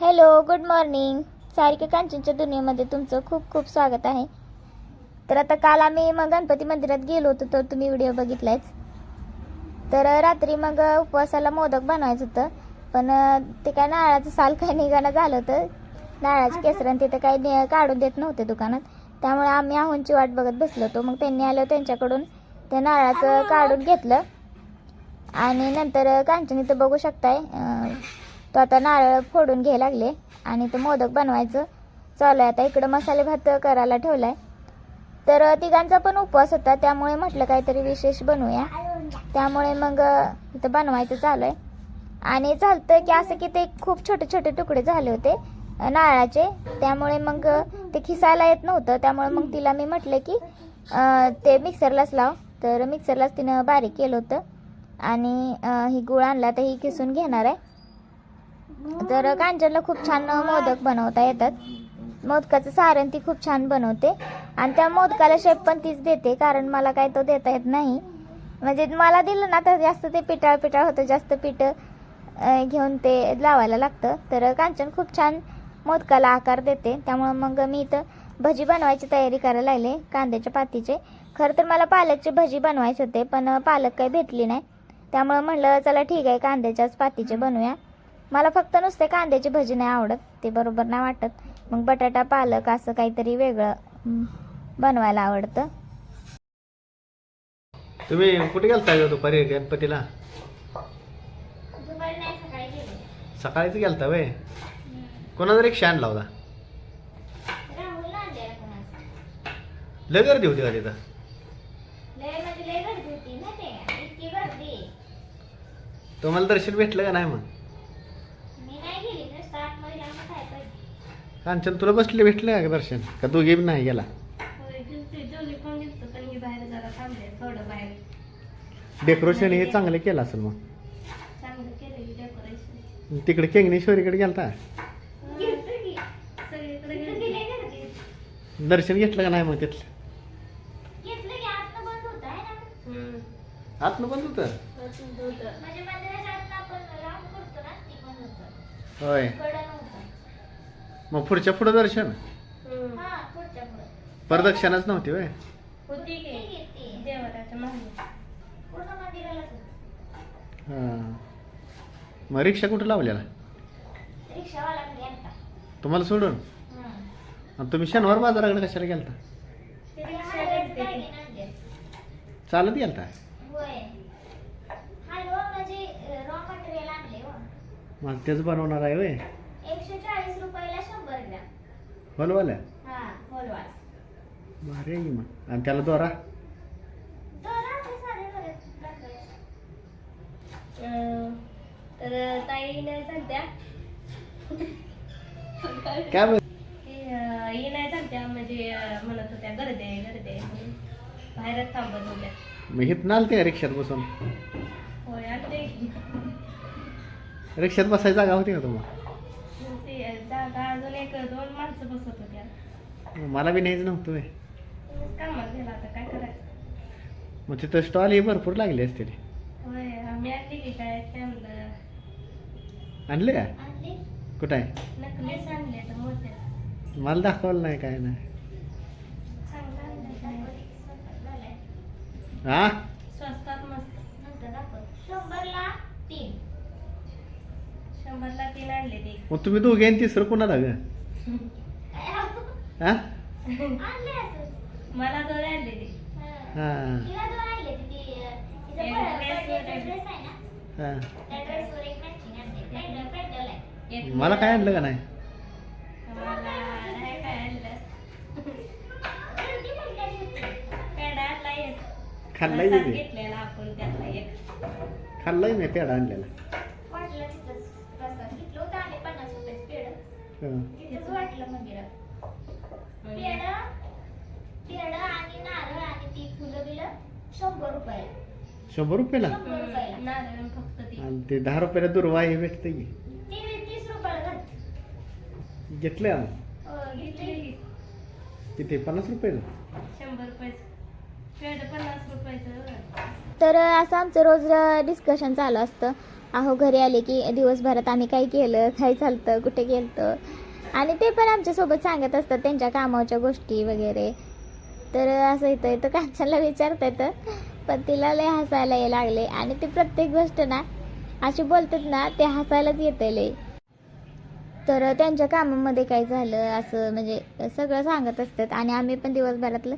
Hello good morning Sarika कांचनच्या दुनियेमध्ये तुमचं खूप खूप स्वागत आहे. तर आता काल आम्ही मग गणपती मंदिरात गेलो होतो तर तुम्ही व्हिडिओ बघितलायच. तर रात्री मग उपवासाला मोदक बनवायचं होतं पण ते काय नारळाचं साल काय निघाणं झालं होतं. नारळाची केसरण तिथं काही काढून देत नव्हते दुकानात. त्यामुळे आम्ही आहोंची वाट बघत बसलो होतो. मग त्यांनी आलं त्यांच्याकडून त्या नारळाचं काढून घेतलं. आणि नंतर कांचन इथं बघू शकताय तो आता नारळ फोडून घ्यायला लागले आणि तो मोदक बनवायचं. चालू आहे आता इकडं मसाले भात करायला ठेवलाय. तर तिघांचा पण उपवास होता त्यामुळे म्हटलं काहीतरी विशेष बनवूया. त्यामुळे मग इथं बनवायचं चालू आहे. आणि चालतं की असं की ते खूप छोटे छोटे तुकडे झाले होते नारळाचे. त्यामुळे मग ते खिसायला येत नव्हतं. त्यामुळे मग तिला मी म्हटलं की ते मिक्सरलाच लाव. तर मिक्सरलाच तिनं बारीक केलं होतं. आणि ही गुळ आणला तर ही खिसून घेणार आहे. तर कांचनला खूप छान मोदक बनवता येतात. मोदकाचं सारण ती खूप छान बनवते. आणि त्या मोदकाला शेप पण तीच देते कारण मला काय तो देता येत नाही. म्हणजे मला दिलं ना तर जास्त ते पिटाळ पिटाळ होतं जास्त पीठ घेऊन ते लावायला लागतं. तर कांचन खूप छान मोदकाला आकार देते. त्यामुळं मग मी इथं भजी बनवायची तयारी करायला लागले कांद्याच्या पातीचे. खरं तर मला पालकची भजी बनवायचे होते पण पालक काही भेटली नाही. त्यामुळं म्हणलं चला ठीक आहे कांद्याच्याच पातीचे बनवूया. मला फक्त नुसते कांद्याची भजी नाही आवडत ते बरोबर नाही वाटत. मग बटाटा पालक असं काहीतरी वेगळं बनवायला आवडतं. तुम्ही कुठे गेलता दुपारी गणपतीला? सकाळीच गेलता वे कोणाचा रिक्षा आणला होता? लय गर्दी होती का तिथं? तुम्हाला दर्शन भेटलं का नाही मग? कांचन तुला बसले भेटलं का दर्शन? का तू गेम नाही गेला? डेकोरेशन हे चांगलं केलं असेल मग. तिकडे केंगणेश्वरीकडे गेलता? दर्शन घेतलं का नाही मग तिथलं? आतनं बंद होतं होय. मग पुढच्या पुढं दर्शन? प्रदक्षिणाच नव्हती होय? हां. मग रिक्षा कुठं लावलेला? तुम्हाला सोडून? आणि तुम्ही शनिवार बाजाराकडे कशाला गेलता? चालत गेलता? मग तेच बनवणार आहे होय एकशे चाळीस रुपयाला शंभर हा बोलवा भारी आहे मग. आणि त्याला दोरा? तर सांगत्या. काय बोल ही नाही सांगत्या म्हणजे म्हणत होत्या गर्दे गर्दे बाहेरच थांबत होत्या मग हिथं आलते का रिक्षात बसून? होय आणते रिक्षात बसायची जागा होती का तुम्हाला? ते जागा अजून एक दोन बसत होत्या. मला बी न्यायचं नव्हतं गेला आता काय करायचं? मग तिथं स्टॉल हे भरपूर लागले होय आम्ही आणली की काय काय म्हणलं आणले का? आणली. कुठं आहे? नकलीच आणले तर मोठे मला दाखवलं नाही काय नाही. चांगलं आणलं. हा स्वस्तात मस्त. नंतर दाखव. शंभरला तीन. शंभरला तीन आणले ते मग तुम्ही दोघे आणि तिसरं कोणाला ग? हा. मला दोन हा. हा. हा काय आणलं का नाही? खाल्लाय मी घेतलेला आपण त्यातला एक. खाल्लाय मी पेढा आणलेला. हा. तिथंच वाटलं मंदिरात. पेढं पेढं आणि नारळ आणि ती फुलं बिलं शंभर रुपयाला शंभर रुपयाला? शंभर रुपयाला. नारळ फक्त ती. आणि ते दहा रुपयाला दुर्वा हे भेटतं की? ती तीस रुपयाला घालते. घेतलं आम्ही हो, घेतली. किती? पन्नास रुपयाला? शंभर रुपयाचं. पन्नास रुपयाचं. तर असं आमचं रोज डिस्कशन चालू असतं. अहो घरी आले की दिवसभरात आम्ही काय केलं? काय चालतं? कुठे गेलतं? आणि ते पण आमच्यासोबत सांगत असतात त्यांच्या कामाच्या गोष्टी वगैरे. तर असं इथं इथं कांचनला विचारता येतं पण तिला लय हसायला ये लागले. आणि ते प्रत्येक गोष्ट ना अशी बोलतात ना ते हसायलाच येते लय. तर त्यांच्या कामामध्ये काय झालं असं म्हणजे सगळं सांगत असतात. आणि आम्ही पण दिवसभरातलं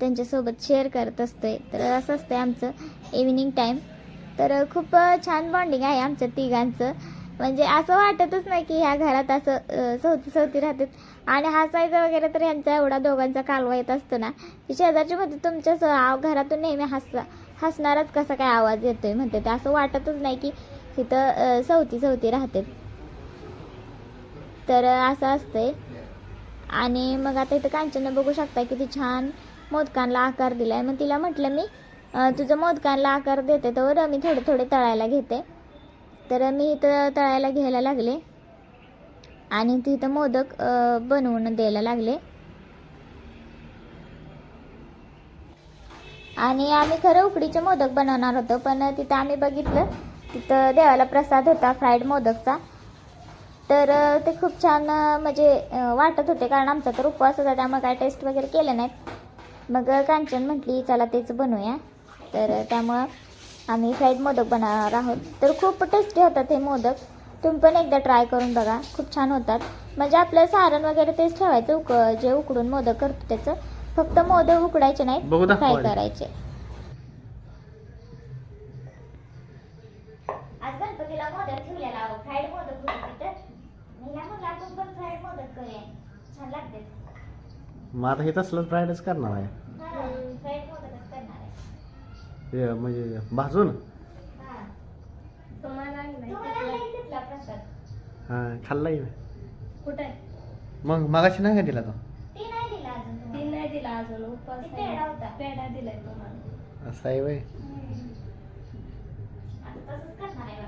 त्यांच्यासोबत शेअर करत असतोय. तर असं असतंय आमचं इव्हिनिंग टाईम तर खूप छान बॉन्डिंग आहे आमच्या तिघांचं. म्हणजे असं वाटतच नाही की ह्या घरात असं सवती सवती राहतात. आणि हसायचं वगैरे तर यांचा एवढा दोघांचा कालवा येत असतो ना की शेजारची म्हणते तुमच्या स- घरातून नेहमी हसला हसणारच कसा काय आवाज येतोय म्हणते. ते असं वाटतच नाही की तिथं सवती सवती राहते तर असं असतंय. आणि मग आता इथं कांचन बघू शकता की ती छान मोदकांना आकार दिलाय. मग तिला म्हटलं मी तुझं मोदकांना आकार देते तर मी थोडे थोडे तळायला घेते. तर मी इथं तळायला घ्यायला लागले. आणि तिथं मोदक बनवून द्यायला लागले. आणि आम्ही खरं उकडीचे मोदक बनवणार होतो पण तिथं आम्ही बघितलं तिथं देवाला प्रसाद होता फ्राईड मोदकचा. तर ते खूप छान म्हणजे वाटत होते कारण आमचा तर उपवास होता त्यामुळे काय टेस्ट वगैरे केले नाहीत. मग कांचन म्हटली चला तेच बनवूया. तर त्यामुळं आम्ही फ्राईड मोदक बनवणार आहोत. तर खूप टेस्टी होतात हे मोदक. तुम्ही पण एकदा ट्राय करून बघा. खूप छान होतात. म्हणजे आपलं सारण वगैरे तेच ठेवायचं उक जे उकडून मोदक करतो त्याचं. फक्त मोदक उकडायचे दाखवा फ्राय. करायचे. आज गणपतीला मोदक ठेवलेला फ्राईड मोदक होते तिथं. मला म्हणलं आपण पण फ्राईड मोदक करूया. छान लागते. मग आता हे तसलंच फ्रायडच करणार आहे फ्राईड मोदकच करणार आहे हे म्हणजे भाजून हा. हां मी. कुठे आहे? मग मागाशी नाही का दिला तो ती नाही दिला अजून पेढा होता. आहे. पेढा दिलाय तुम्हाला असं आहे वय हम्म. आता तसंच करणार आहे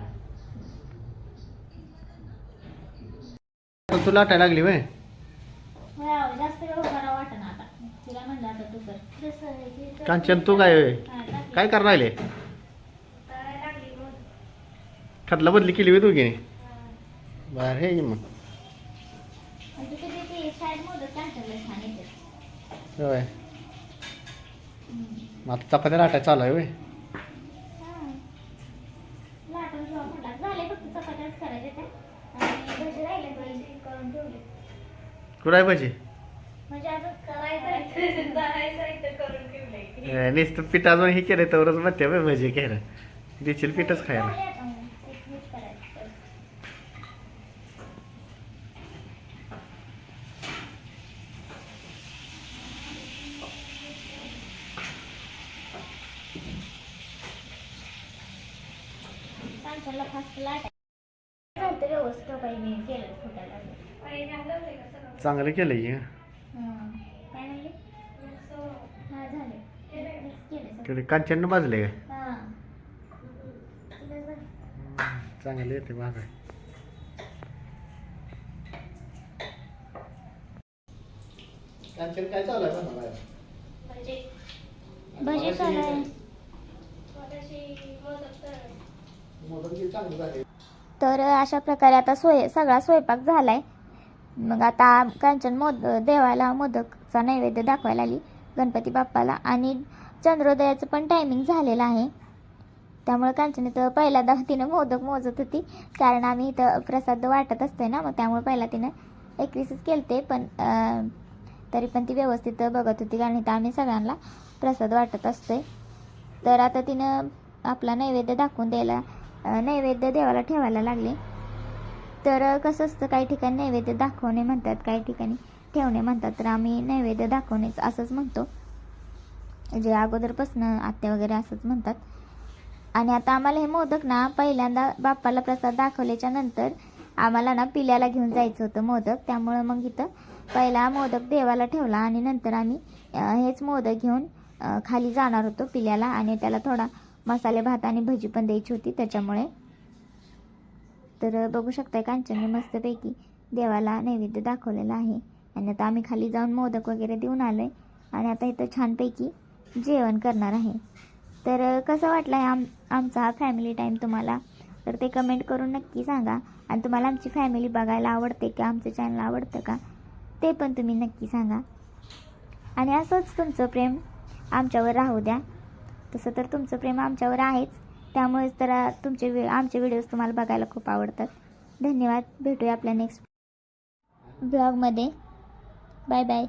बघा तू लाटायला लागली वय हो, जास्त वेळ उभा राहा वाटणं आता तिला म्हणलं आता तू कर कांचन तू काय? काय कर राहिले? तळायला खतला बदली केली होती तू की हे मग. होय. मग आता चपात्या लाटायला चालू आहे होय. कुठं आहे पाहिजे नुसतं पीठ अजून हे केलं तरच म्हणते वय भजी केलं. देशील पीठच खायला. चांगलं केलं केलं कांचन भाजले काय हां. चांगलं येते भाजाय कांचन काय चालू आहे भजी. चालू आहे. मगाशी मोदक तळ मोदक चांगलं झाले तर अशा प्रकारे आता सोय सगळा स्वयंपाक झालाय. मग आता कांचन मोद देवाला मोदकचा नैवेद्य दाखवायला आली. गणपती बाप्पाला आणि चंद्रोदयाचं पण टायमिंग झालेलं आहे. त्यामुळे कांचन इथं पहिल्यांदा तिनं मोदक मोजत होती. कारण आम्ही इथं प्रसाद वाटत असतोय ना मग त्यामुळे पहिला तिनं एकवीसच केलते पण तरी पण ती व्यवस्थित बघत होती. कारण इथं आम्ही सगळ्यांना प्रसाद वाटत असतोय. तर आता तिनं आपला नैवेद्य दाखवून द्यायला नैवेद्य देवाला ठेवायला लागले. तर कसं असतं काही ठिकाणी नैवेद्य दाखवणे म्हणतात काही ठिकाणी ठेवणे म्हणतात. तर आम्ही नैवेद्य दाखवणेच असंच म्हणतो. जे अगोदरपासून आत्या वगैरे असंच म्हणतात. आणि आता आम्हाला हे मोदक ना पहिल्यांदा बाप्पाला प्रसाद दाखवल्याच्या नंतर आम्हाला ना पिल्याला घेऊन जायचं होतं मोदक. त्यामुळं मग इथं पहिला मोदक देवाला ठेवला आणि नंतर आम्ही हेच मोदक घेऊन खाली जाणार होतो पिल्याला आणि त्याला थोडा मसाले भात आणि भजी पण द्यायची होती. त्याच्यामुळे तर बघू शकताय कांचनने मस्तपैकी देवाला नैवेद्य दाखवलेला आहे. आणि आता आम्ही खाली जाऊन मोदक वगैरे देऊन आलोय. आणि आता इथं छानपैकी जेवण करणार आहे. तर कसं वाटलं आहे आम आमचा हा फॅमिली टाईम तुम्हाला? तर ते कमेंट करून नक्की सांगा. आणि तुम्हाला आमची फॅमिली बघायला आवडते का? आमचं चॅनल आवडतं का? ते पण तुम्ही नक्की सांगा. आणि असंच तुमचं प्रेम आमच्यावर राहू द्या. तसं तर तुमचं प्रेम आमच्यावर आहेच. त्यामुळेच तर तुमचे वे आमचे व्हिडिओज तुम्हाला बघायला खूप आवडतात. धन्यवाद. भेटूया आपल्या नेक्स्ट ब्लॉगमध्ये बाय बाय